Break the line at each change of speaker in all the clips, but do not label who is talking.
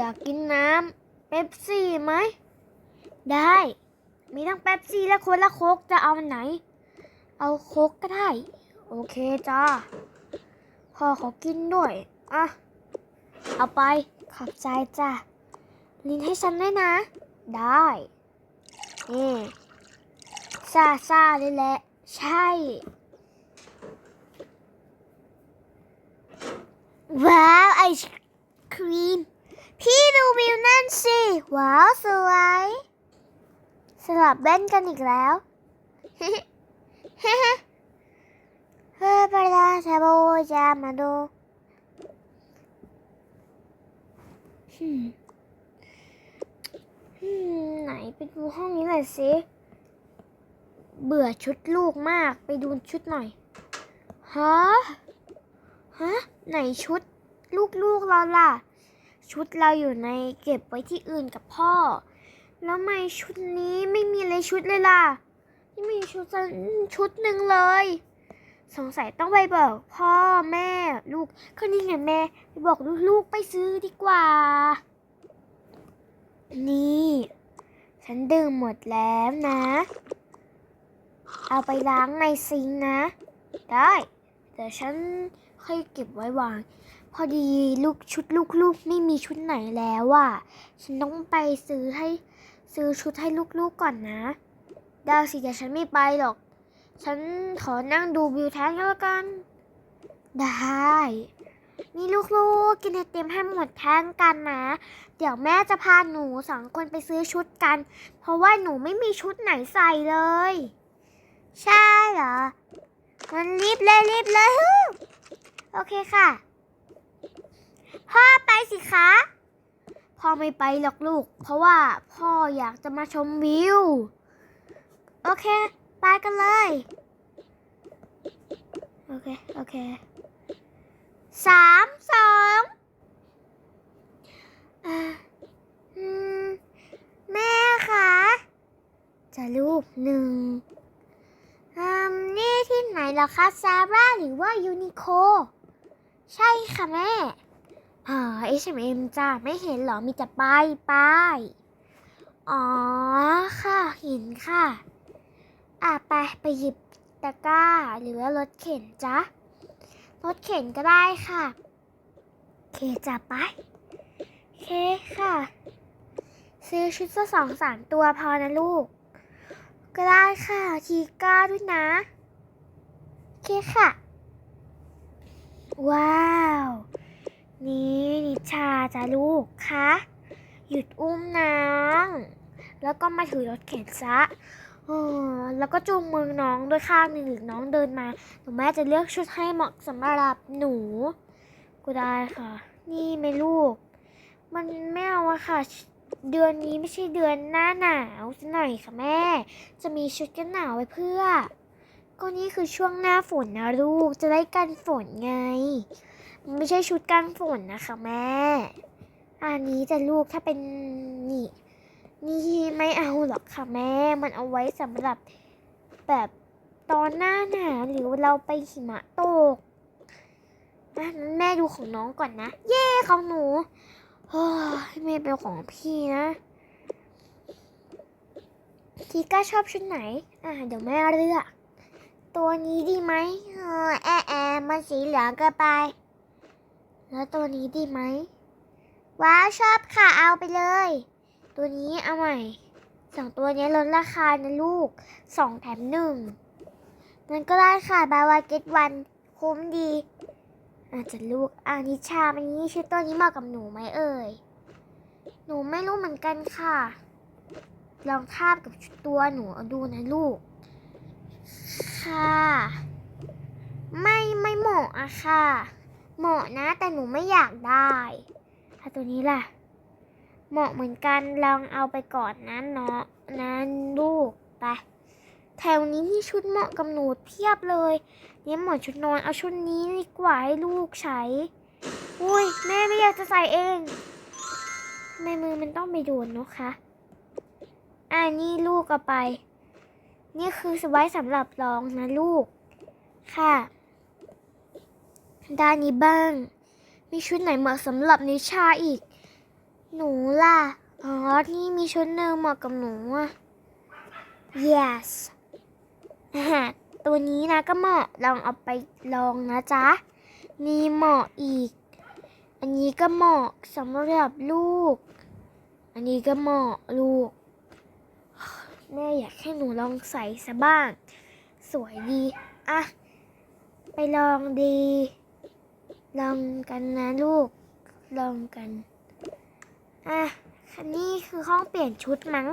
อยากกินน้ำเป๊ปซี่ไหม ได้ มีทั้งเป๊ปซี่และโคนละโคกจะเอาอันไหน เอาโคกก็ได้ โอเคจ้าพ่อเขากินด้วยอะเอาไปขอบใจจ้ะลินให้ฉันด้วยนะ ได้นี่ซาซาเลยแหละ ใช่ ว้าว ไอศครีม พี่ดูวิวนั่นสิ ว้าวสวยสลับเล่นกันอีกแล้วเฮ้ยไปละเทโบจามาดูอืมไหนไปดูห้องนี้หน่อยสิ เบื่อชุดลูกมากไปดูชุดหน่อย ฮะ ฮะ ไหนชุด ลูกๆเราล่ะ ชุดเราอยู่ในเก็บไว้ที่อื่นกับพ่อ แล้วไม่ชุดนี้ไม่มีเลยชุดเลยล่ะ ไม่มีชุดชุดหนึ่งเลย สงสัยต้องไปบอกพ่อแม่ลูกก็นี่ไงแม่ไปบอกลูกๆไปซื้อดีกว่า นี่ ฉันดื่มหมดแล้วนะ เอาไปล้างในซิงนะ ได้ แต่ฉันค่อยเก็บไว้วาง พอดีลูกชุดลูกๆ ไม่มีชุดไหนแล้วอะ ฉันต้องไปซื้อให้ซื้อชุดให้ลูกๆก่อนนะได้สิแต่ฉันไม่ไปหรอก ฉันขอนั่งดูวิวแทนก็แล้วกัน ได้ นี่ลูกๆกินไอติมให้หมดแท่งกันนะ เดี๋ยวแม่จะพาหนูสองคนไปซื้อชุดกัน เพราะว่าหนูไม่มีชุดไหนใส่เลย ใช่เหรอ มันรีบเลยรีบเลยฮู้โอเคค่ะ พ่อไปสิคะ พ่อไม่ไปหรอกลูก เพราะว่าพ่ออยากจะมาชมวิว โอเค ไปกันเลย โอเค โอเคสามสองอ่าแม่คะจะลูกหนึ่ง อืมนี่ที่ไหนเหรอคะซาร่าหรือว่ายูนิโค ใช่ค่ะแม่อ่า H&M จ้าไม่เห็นเหรอ มีแต่ป้ายป้ายอ๋อ ค่ะเห็นค่ะ อะ ไป ไปหยิบตะกร้า หรือว่ารถเข็นจ้ะรถเข็นก็ได้ค่ะโอเคจ้ะไปโอเคค่ะ ซื้อชุดสักสองสามตัวพอนะลูก ก็ได้ค่ะ ทีก้าด้วยนะ โอเคค่ะ ว้าว นี่นิชาจ้ะลูกคะหยุดอุ้มน้องแล้วก็มาถือรถเข็นซะออแล้วก็จูงมือน้องด้วยข้างหนึ่งหรือน้องเดินมาหนูแม่จะเลือกชุดให้เหมาะสำหรับหนู ก็ได้ค่ะ นี่ไหมลูก มันไม่เอาอะค่ะ เดือนนี้ไม่ใช่เดือนหน้าหนาวซะหน่อยค่ะแม่ จะมีชุดกันหนาวไว้เพื่อ ก็นี่คือช่วงหน้าฝนนะลูก จะได้กันฝนไงมันไม่ใช่ชุดกันฝนนะคะแม่ อันนี้จะลูกถ้าเป็นนี่นี่ไม่เอาหรอกค่ะแม่ มันเอาไว้สำหรับแบบตอนหน้าหนาวหรือเราไปหิมะตกอะแม่ดูของน้องก่อนนะ เย่ของหนู โอ้ยแม่เป็นของพี่นะ ทีก้าชอบชุดไหน อะ เดี๋ยวแม่เลือก ตัวนี้ดีไหมเออแอะแอะมันสีเหลืองเกินไป แล้วตัวนี้ดีไหม ว้าวชอบค่ะ เอาไปเลย ตัวนี้เอาใหม่สองตัวนี้ลดราคานะลูกสองแถมหนึ่งมันก็ได้ค่ะบาวาเก็ตวันคุ้มดี อาจจะลูกอานิชามันนี้ชุดตัวนี้เหมาะกับหนูไหมเอ่ย หนูไม่รู้เหมือนกันค่ะ ลองทาบกับชุดตัวหนูดูนะลูก ค่ะ ไม่ไม่เหมาะอะค่ะ เหมาะนะแต่หนูไม่อยากได้ถ้าตัวนี้ล่ะ เหมาะเหมือนกันลองเอาไปก่อนนะเนาะนะลูกไป แถวนี้มีชุดเหมาะกับหนูเพียบเลยเนี่ยเหมือนชุดนอนเอาชุดนี้ดีกว่าให้ลูกใช้อุ้ยแม่ไม่อยากจะใส่เองทำไมมือมันต้องไปโดนเนาะคะอ่านี่ลูกเอาไป นี่คือสไว้สำหรับรองนะลูก ค่ะ ด้านนี้บ้าง มีชุดไหนเหมาะสำหรับนิชาอีก หนูล่ะ อ๋อ นี่มีชุดหนึ่งเหมาะกับหนูอะ yes ตัวนี้นะก็เหมาะลองเอาไปลองนะจ๊ะนี่เหมาะอีก อันนี้ก็เหมาะสำหรับลูก อันนี้ก็เหมาะลูก แม่อยากให้หนูลองใส่ซะบ้าง สวยดีอะไปลองดี ลองกันนะลูก ลองกันอะคันนี้คือห้องเปลี่ยนชุดมั้ง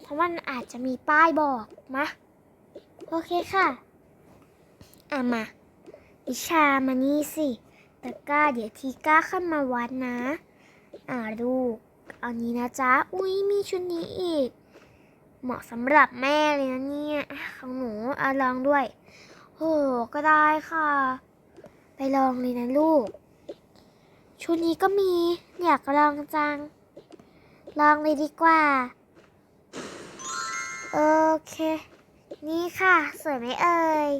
เพราะมันอาจจะมีป้ายบอกมะ โอเคค่ะ อะมาอิชามานี่สิตะกร้าเดี๋ยวทีก้าขึ้นมาวัดนะ อ่าลูกเอานี้นะจ๊ะ อุ้ยมีชุดนี้อีก เหมาะสำหรับแม่เลยนะเนี่ยอะของหนูอะลองด้วย โหก็ได้ค่ะ ไปลองเลยนะลูก ชุดนี้ก็มี อยากลองจัง ลองเลยดีกว่า โอเค นี่ค่ะ สวยไหมเอ่ย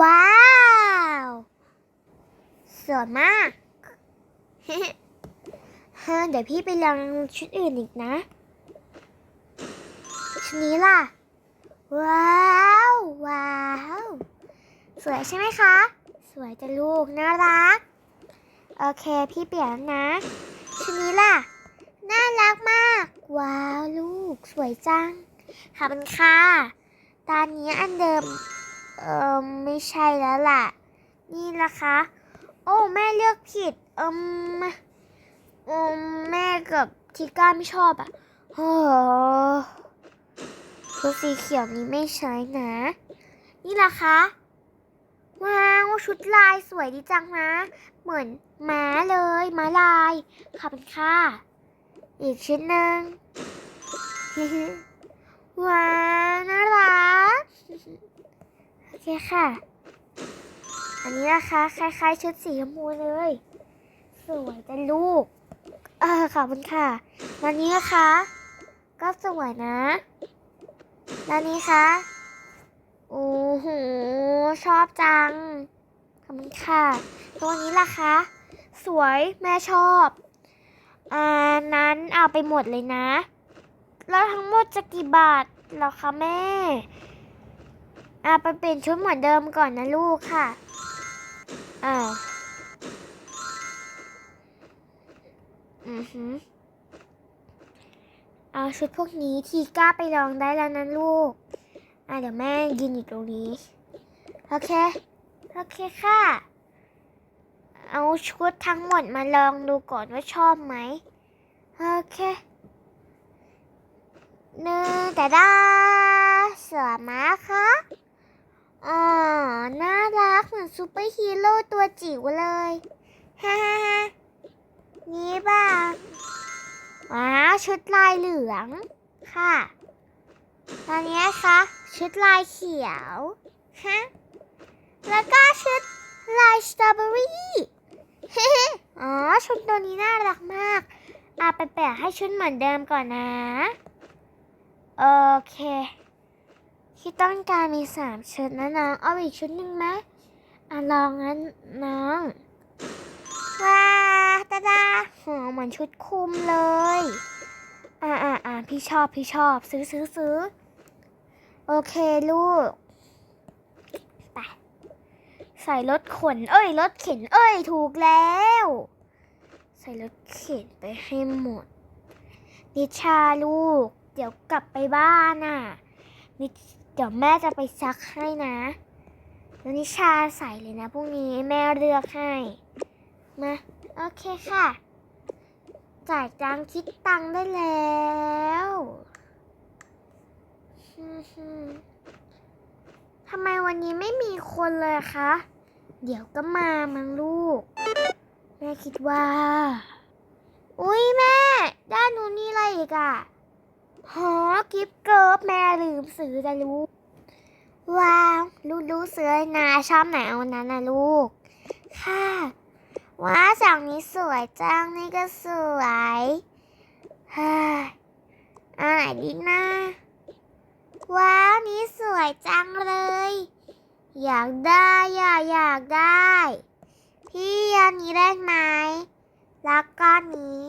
ว้าว สวยมากฮะเดี๋ยวพี่ไปลองชุดอื่นอีกนะ ชุดนี้ล่ะ ว้าว ว้าว สวยใช่ไหมคะ สวยจ้ะลูก น่ารัก โอเค พี่เปลี่ยนนะ ชุดนี้ล่ะ น่ารักมาก ว้าว ลูก สวยจัง ขอบคุณค่ะ ตอนนี้อันเดิม เอ่อไม่ใช่แล้วล่ะ นี่ละคะ โอ้แม่เลือกผิดเอืมอืมแม่กับทิก้าไม่ชอบอะโอ้ชุดสีเขียวนี้ไม่ใช้นะ นี่ละคะว้าวชุดลายสวยดีจังนะ เหมือนม้าเลยม้าลายขอบคุณค่ะ อีกชิ้นหนึ่ง ว้าวน่ารักโอเคค่ะ อันนี้นะคะคล้ายๆชุดสีชมพูเลย สวยจังลูก เออขอบคุณค่ะแล้วนี้นะคะ ก็สวยนะแล้วนี้คะโอ้โหชอบจังขอบคุณค่ะ ตัวนี้ล่ะคะ สวยแม่ชอบอ่านั้นเอาไปหมดเลยนะ แล้วทั้งหมดจะกี่บาทหรอคะแม่อ่าไปเปลี่ยนชุดเหมือนเดิมก่อนนะลูกค่ะอ้าวอือหือเอาชุดพวกนี้ทีกล้าไปลองได้แล้วนะลูก อะเดี๋ยวแม่ยืนอยู่ตรงนี้ โอเค โอเคค่ะ เอาชุดทั้งหมดมาลองดูก่อนว่าชอบไหม โอเค หนึ่งแต่ด้าสวยมากค่ะอ๋อ น่ารักเหมือนซูเปอร์ฮีโร่ตัวจิ๋วเลยฮ่าฮ่าฮ่านี่บ้างว้าวชุดลายเหลืองค่ะ ตอนนี้คะชุดลายเขียวฮะแล้วก็ชุดลายสตรอเบอรี่อ๋อชุดตัวนี้น่ารักมากอาไปแปะให้ชุดเหมือนเดิมก่อนนะ โอเค ที่ต้องการมีสามชุดนะน้อง เอาอีกชุดหนึ่งไหมอะลองงั้นน้อง ว้าตาดาโหเหมือนชุดคุมเลย อ่าอ่าอ่าพี่ชอบพี่ชอบซื้อซื้อซื้อโอเคลูก ไป ใส่รถขน เอ้ยรถเข็น เอ้ยถูกแล้ว ใส่รถเข็นไปให้หมด นิชาลูก เดี๋ยวกลับไปบ้านน่ะนิเดี๋ยวแม่จะไปซักให้นะแล้วนิชาใส่เลยนะพรุ่งนี้แม่เลือกให้มาโอเคค่ะ จ่ายตังคิดตังได้แล้วฮึ่มๆทำไมวันนี้ไม่มีคนเลยคะ เดี๋ยวก็มามั้งลูก แม่คิดว่า อุ้ยแม่ ด้านนู้นนี่อะไรอีกอะ หอกิฟต์เกิร์ฟแม่ลืมซื้อจะลูก ว้าวลูกรู้ซื้อนะชอบไหนเอานั้นนะลูก ค่ะ ว้าวสองนี้สวยจังนี่ก็สวยเฮ้ยอันไหนดีนะว้าวนี้สวยจังเลย อยากได้อยากอยากได้ พี่อันนี้ได้ไหมแล้วก้อนนี้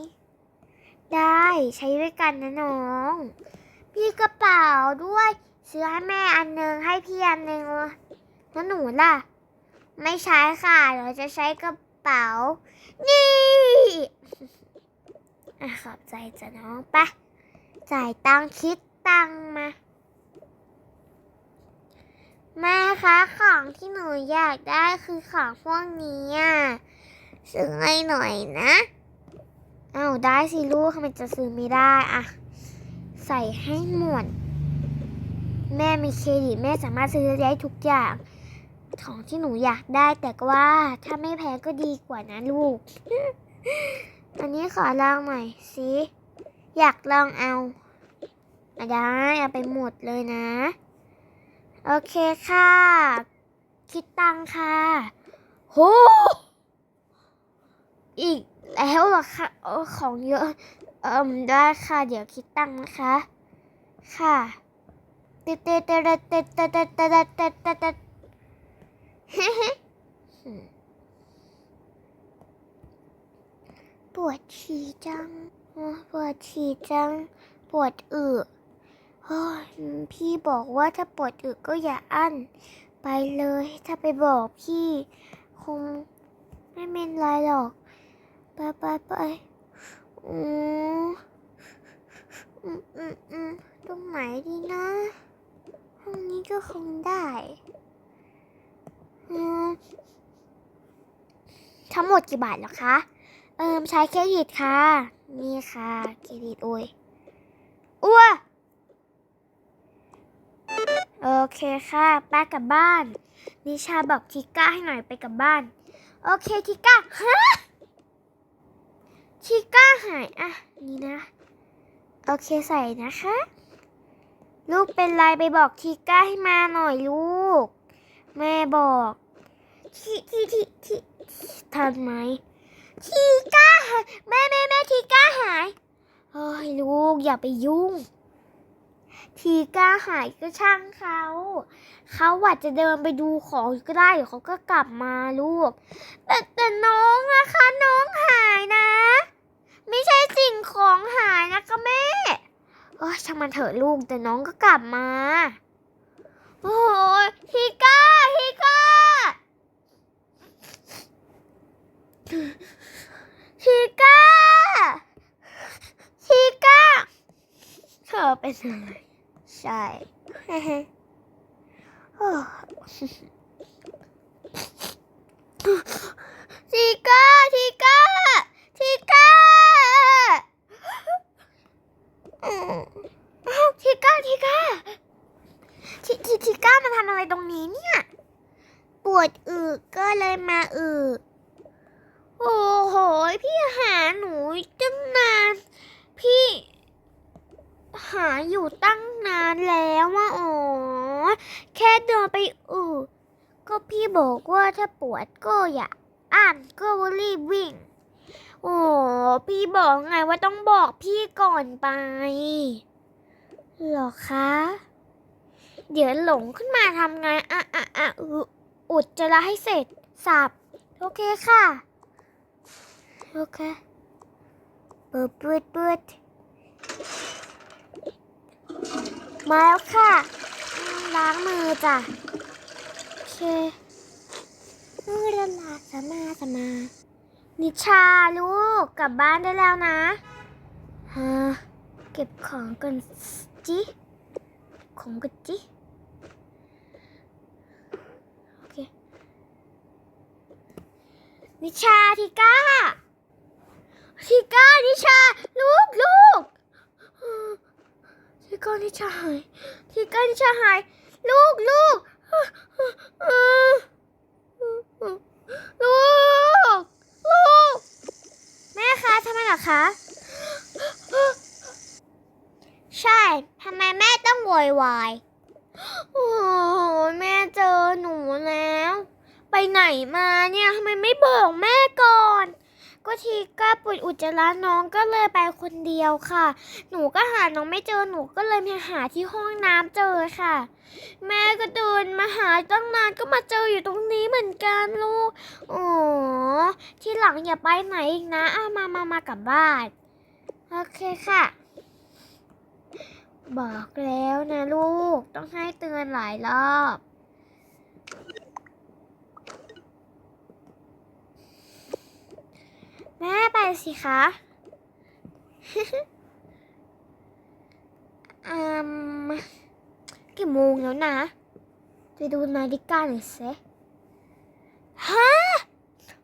ได้ใช้ด้วยกันนะน้อง พี่กระเป๋าด้วยซื้อให้แม่อันหนึงให้พี่อันหนึงแล้วหนูล่ะ ไม่ใช้ค่ะเราจะใช้กระเป๋า นี่อะขอบใจจ้ะน้องไปะจ่ายตังคิดตังมา แม่คะของที่หนูอยากได้คือของพวกนี้อะซื้อให้หน่อยนะ อ้าวได้สิลูกทำไมจะซื้อไม่ได้อะใส่ให้หมดแม่มีเครดิตแม่สามารถซื้อได้ทุกอย่าง ของที่หนูอยากได้แต่ว่าถ้าไม่แพงก็ดีกว่านะลูก อันนี้ขอลองหน่อยสิอยากลองเอาอได้เอาไปหมดเลยนะ โอเคค่ะ คิดตังค่ะโหอีก แล้วเหรอคะของเยอะเอิมได้ค่ะ เดี๋ยวคิดตังนะคะ ค่ะเตเตเตเตเตเตเตเตเตเตเตเตเฮ้เฮ้ปวดฉี่จังปวดฉี่จัง ปวดอึพี่บอกว่าถ้าปวดอึก็อย่าอั้น ไปเลยถ้าไปบอกพี่ คงไม่เป็นไรหรอก ไปไปไปอืมอืมอืมอืมตรงไหนดีนะ ห้องนี้ก็คงได้อืมทั้งหมดกี่บาทหรอคะ เอิมใช้เครดิตค่ะ นี่ค่ะเครดิตโอ้ยอ้วโอเคค่ะไปกลับบ้าน นิชาบอกทิก้าให้หน่อยไปกลับบ้าน โอเคทิก้าฮะ ทิก้าหายอะนี่นะ โอเคใส่นะคะ ลูกเป็นไรไปบอกทิก้าให้มาหน่อยลูก แม่บอกทีทีทีทีทันไหมทีก้าหายแม่แม่แม่ทีก้าหายเฮ้ยลูกอย่าไปยุ่ง ทีก้าหายก็ช่างเขาเขาอาจจะเดินไปดูของก็ได้เดี๋ยวเขาก็กลับมาลูกแต่แต่น้องนะคะน้องหายนะ ไม่ใช่สิ่งของหายนะคะแม่โอ้ช่างมันเถอะลูกแต่น้องก็กลับมา โอ้ยทีก้าทีก้าทีก้าทีก้าเธอเป็นอะไรใช่โอ้ทีก้าทีก้า ทีก้าอืมอ้าวทีก้าทีก้าทีทีทีก้ามาทำอะไรตรงนี้เนี่ย ปวดอึก็เลยมาอึโอ้โห พี่หาหนูตั้งนาน พี่ หาอยู่ตั้งนานแล้วว่าอ๋อ แค่เดินไปอือก็พี่บอกว่าถ้าปวดก็อย่าอ่านก็รีบวิ่ง โอ้พี่บอกไงว่าต้องบอกพี่ก่อนไปหรอคะ เดี๋ยวหลงขึ้นมาทำไงอะอะอะอุดจะละให้เสร็จสับโอเคค่ะ โอเคเปิดปิดปิดมาแล้วค่ะ ล้างมือจ้ะ โอเคมือละลาสมาสมา นิชาลูกกลับบ้านได้แล้วนะฮะเก็บของกันจิของกันจิโอเคนิชาทิก้าทิก้านิชาลูกลูกทิก้านิชาหายทิก้านิชาหายลูกลูกลูก ลูก แม่คะ ทำไมหรอคะ ใช่ทำไมแม่ต้องโวยวายโอ้แม่เจอหนูแล้ว ไปไหนมาเนี่ยทำไมไม่บอกแม่ ก็ทีก้าปวดอุจจาระน้องก็เลยไปคนเดียวค่ะ หนูก็หาน้องไม่เจอหนูก็เลยมาหาที่ห้องน้ำเจอค่ะ แม่ก็เดินมาหาตั้งนานก็มาเจออยู่ตรงนี้เหมือนกันลูกอ๋อที่หลังอย่าไปไหนอีกนะอะมามามากลับบ้านโอเคค่ะ บอกแล้วนะลูกต้องให้เตือนหลายรอบ แม่ไปสิคะอืมกี่โมงแล้วนะ ไปดูนาฬิกาหน่อยสิฮะ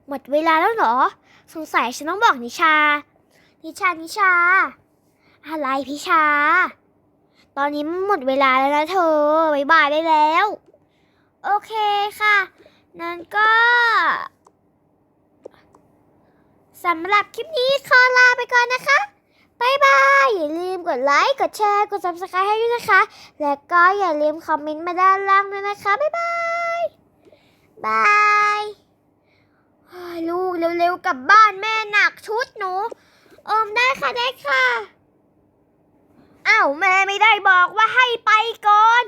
หมดเวลาแล้วเหรอ สงสัยฉันต้องบอกนิชา นิชา นิชา อะไรพิชา ตอนนี้หมดเวลาแล้วนะเธอบายบายได้แล้ว โอเคค่ะ นั้นก็ สำหรับคลิปนี้ขอลาไปก่อนนะคะบายบาย อย่าลืมกดไลค์ กดแชร์ กด subscribe ให้ด้วยนะคะ และก็อย่าลืมคอมเมนต์มาด้านล่างด้วยนะคะบายบาย บายเฮ้ยลูกเร็วๆกลับบ้านแม่หนักชุดหนู เอิมได้ค่ะได้ค่ะอ้าวแม่ไม่ได้บอกว่าให้ไปก่อน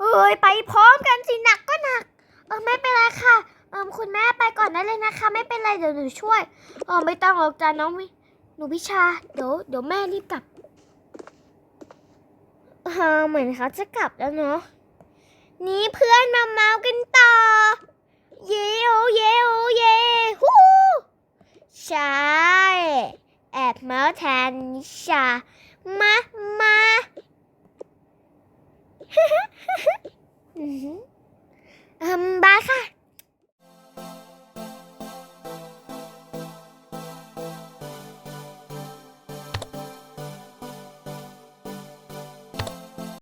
เอ้ยไปพร้อมกันสิหนักก็หนัก เออไม่เป็นไรค่ะ เออคุณแม่ไปก่อนได้เลยนะคะ ไม่เป็นไรเดี๋ยวหนูช่วยอ๋อไม่ต้องหรอกจ้าน้องหนูพิชาเดี๋ยวเดี๋ยวแม่รีบกลับเออเหมือนเขาจะกลับแล้วเนาะนี่เพื่อนมาเมากันต่อ เยโอเยโอเยฮูใช่แอบเมาแทนนิชามามาอืมบ้าค่ะ